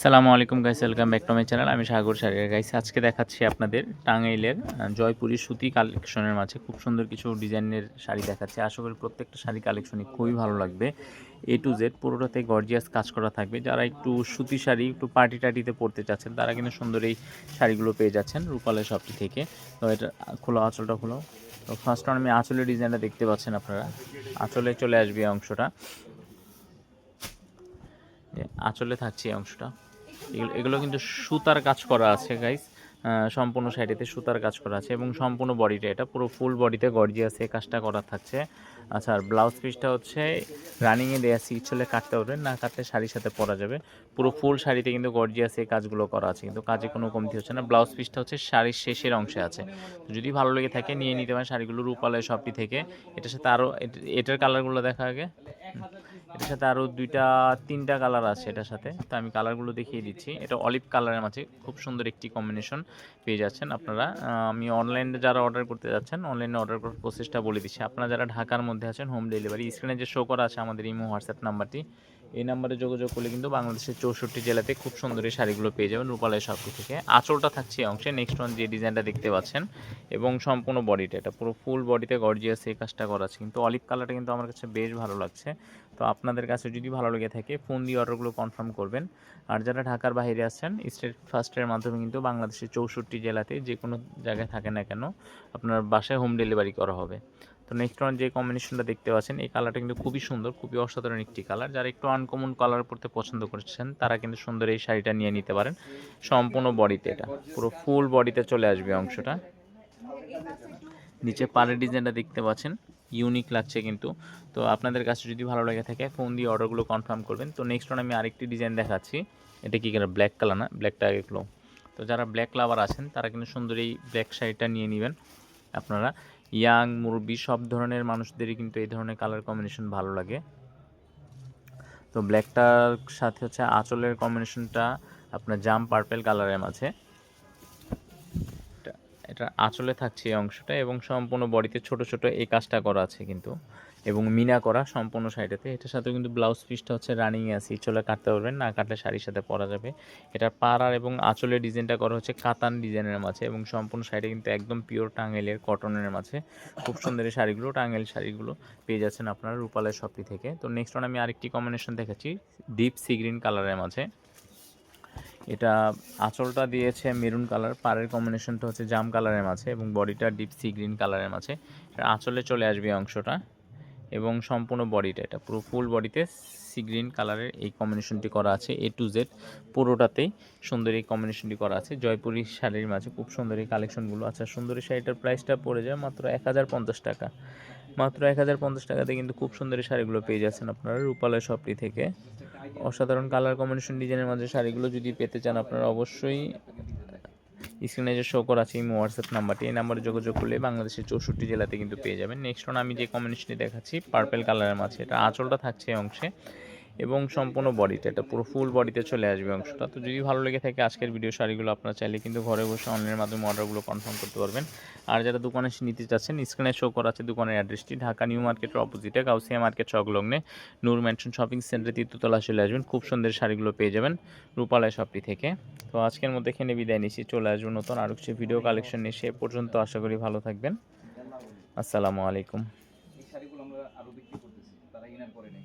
সালামু আলাইকুম guys welcome back to my channel আমি সাগর সারিয়া গাইস আজকে দেখাচ্ছি আপনাদের টাঙ্গাইলের জয়পুরি সুতি কালেকশনের মাঝে খুব সুন্দর কিছু ডিজাইনের শাড়ি দেখাচ্ছি। আশা করি প্রত্যেকটা শাড়ি কালেকশনই খুবই ভালো লাগবে। এ টু জেড পুরোটাতে গর্জিয়াস কাজ করা থাকবে। যারা একটু সুতি শাড়ি, একটু পার্টি টার্টিতে পরতে চাচ্ছেন, তারা কিন্তু সুন্দর এই শাড়িগুলো পেয়ে যাচ্ছেন রূপালের শপটি থেকে। তো এটা খোলো, আঁচলটা খোলো। তো ফার্স্ট আমি আঁচলের ডিজাইনটা দেখতে পাচ্ছেন আপনারা। আঁচলে চলে আসবে অংশটা। আঁচলে থাকছে এই অংশটা। এগুলো এগুলো কিন্তু সুতার কাজ করা আছে গাইস সম্পূর্ণ সাইডেতে সুতার কাজ করা আছে এবং সম্পূর্ণ বডিটা, এটা পুরো ফুল বডিতে গর্জিয়াস এই কাজটা করা থাকছে। আচ্ছা আর ব্লাউজ পিসটা হচ্ছে রানিংয়ে দেওয়া আছে ইচ্ছলে কাটতে পারবেন, না কাটলে শাড়ির সাথে পরা যাবে। পুরো ফুল শাড়িতে কিন্তু গর্জিয়াস এই কাজগুলো করা আছে, কিন্তু কাজে কোনো কমতি হচ্ছে না। ব্লাউজ পিসটা হচ্ছে শাড়ির শেষের অংশে আছে। যদি ভালো লেগে থাকে, নিয়ে নিতে পারেন। শাড়িগুলো রূপালয় শপটি থেকে। এটার সাথে আরও এটার কালারগুলো দেখা আগে। এটার সাথে আরও দুইটা, তিনটা কালার আছে এটার সাথে। তো আমি কালারগুলো দেখিয়ে দিচ্ছি। এটা অলিভ কালারের মাঝে খুব সুন্দর একটি কম্বিনেশন পেয়ে যাচ্ছেন আপনারা। আমি অনলাইনে যারা অর্ডার করতে যাচ্ছেন অনলাইনে অর্ডার করার প্রসেসটা বলে দিচ্ছি। আপনারা যারা ঢাকার মধ্যে আছেন হোম ডেলিভারি স্ক্রিনে যে শো করা আছে আমাদের ইমো হোয়াটসঅ্যাপ নাম্বারটি এই নাম্বারে যোগাযোগ করলে কিন্তু বাংলাদেশের চৌষট্টি জেলাতে খুব সুন্দর এই শাড়িগুলো পেয়ে যাবেন রূপালয় শপটি থেকে। আঁচলটা থাকছে এই অংশে। নেক্সট ওয়ান যে ডিজাইনটা দেখতে পাচ্ছেন, এবং সম্পূর্ণ বডিটা এটা পুরো ফুল বডিতে গর্জিয়াস এই কাজটা করা আছে। কিন্তু অলিভ কালারটা কিন্তু আমার কাছে বেশ ভালো লাগছে। তো আপনাদের কাছে যদি ভালো লেগে থাকে ফোন দিয়ে অর্ডারগুলো কনফার্ম করবেন। আর যারা ঢাকার বাইরে আছেন স্টেট ফার্স্টের মাধ্যমে কিন্তু বাংলাদেশের চৌষট্টি জেলাতে যে কোনো জায়গায় থাকে না কেন, আপনার বাসায় হোম ডেলিভারি করা হবে। তো নেক্সট ওয়ান যে কম্বিনেশনটা দেখতে পাচ্ছেন, এই কালারটা কিন্তু খুবই সুন্দর, খুবই অসাধারণ একটি কালার যারা একটু আনকমন কালার পরতে পছন্দ করছেন, তারা কিন্তু সুন্দর এই শাড়িটা নিয়ে নিতে পারেন। সম্পূর্ণ বডিতে এটা, পুরো ফুল বডিতে চলে আসবে অংশটা। নিচে পাড়ের ডিজাইনটা দেখতে পাচ্ছেন ইউনিক লাগছে কিন্তু। তো আপনাদের কাছে যদি ভালো লাগে থাকে ফোন দিয়ে অর্ডারগুলো কনফার্ম করবেন। তো নেক্সট ওয়ান আমি আরেকটি ডিজাইন দেখাচ্ছি, এটা কি কালার ব্ল্যাক কালার না? ব্ল্যাকটা আগে খুলো তো যারা ব্ল্যাক লাভার আছেন, তারা কিন্তু সুন্দর এই ব্ল্যাক শাড়িটা নিয়ে নেবেন আপনারা। ইয়াং মুরব্বি সব ধরনের মানুষদেরই কিন্তু এই ধরনের কালার কম্বিনেশন ভালো লাগে। তো ব্ল্যাকটার সাথে হচ্ছে আঁচলের কম্বিনেশনটা আপনার জাম পার্পেল কালারের মাঝে। আঁচলে থাকছে এই অংশটা এবং সম্পূর্ণ বডিতে ছোট ছোট এই কাজটা করা আছে কিন্তু। এবং মিনা করা সম্পূর্ণ সাইডেতে। এটার সাথে কিন্তু ব্লাউজ পিসটা হচ্ছে রানিংয়ে আছে। চলে কাটতে পারবেন, না কাটলে শাড়ির সাথে পরা যাবে। এটার পাড়ার এবং আঁচলের ডিজাইনটা করা হচ্ছে কাতান ডিজাইনের মাঝে এবং সম্পূর্ণ সাইডে কিন্তু একদম পিওর টাঙ্গেলের কটনের মাঝে। খুব সুন্দর এই শাড়িগুলো টাঙ্গেল শাড়িগুলো পেয়ে যাচ্ছেন আপনারা রূপালের শপটি থেকে। তো নেক্সট ওয়ান আমি আরেকটি কম্বিনেশন দেখাচ্ছি ডিপ সি গ্রিন কালারের মাঝে। এটা আঁচলটা দিয়েছে মেরুন কালার, পাড়ের কম্বিনেশনটা হচ্ছে জাম কালারের মাঝে এবং বডিটা ডিপ সি গ্রিন কালারের মাঝে। এটা আঁচলে চলে আসবে অংশটা এবং সম্পূর্ণ বডিটা, এটা পুরো ফুল বডিতে সি গ্রিন কালারের এই কম্বিনেশনটি করা আছে এ টু জেড পুরোটাতেই সুন্দর এই কম্বিনেশনটি করা আছে। জয়পুরি শাড়ির মাঝে খুব সুন্দর এই কালেকশনগুলো আচ্ছা সুন্দর শাড়িটার প্রাইসটা পড়ে যায় মাত্র এক হাজার পঞ্চাশ টাকা। মাত্র এক হাজার পঞ্চাশ টাকাতে কিন্তু খুব সুন্দর শাড়িগুলো পেয়ে যাচ্ছেন আপনারা রূপালয় শপটি থেকে। অসাধারণ কালার কম্বিনেশন ডিজাইনের মাঝে শাড়িগুলো যদি পেতে চান আপনারা অবশ্যই স্ক্রিনে যে শো করা আছে এই হোয়াটসঅ্যাপ নাম্বারটি এই নাম্বারে যোগাযোগ করলে বাংলাদেশের চৌষট্টি জেলাতে কিন্তু পেয়ে যাবেন। নেক্সট ওয়ান আমি যে কম্বিনেশনটি দেখাচ্ছি পার্পেল কালারের মাঝে। এটা আঁচলটা থাকছে অংশে। এবং সম্পূর্ণ বডিতে, এটা পুরো ফুল বডিতে চলে আসবে অংশটা। তো যদি ভালো লেগে থাকে আজকের ভিডিও শাড়িগুলো আপনারা চাইলে কিন্তু ঘরে বসে অনলাইনের মাধ্যমে অর্ডারগুলো কনফার্ম করতে পারবেন। আর যারা দোকানে এসে নিতে চাচ্ছেন স্ক্রিনে শো করা আছে দোকানের অ্যাড্রেসটি ঢাকা নিউ মার্কেটের অপোজিটে কাউসিয়া মার্কেট সংলগ্নে নূর ম্যানশন শপিং সেন্টারে তীর্থতলা চলে আসবেন। খুব সুন্দর শাড়িগুলো পেয়ে যাবেন রূপালয় শপটি থেকে। তো আজকের মধ্যে এখানে বিদায় নিচ্ছি, চলে আসব নতুন আরও কিছু ভিডিও কালেকশন নিয়ে, সে পর্যন্ত আশা করি ভালো থাকবেন। আসসালামু আলাইকুম। শাড়িগুলো আমরা আরও বিক্রি করতেছি, তারা ইনার করে নেই।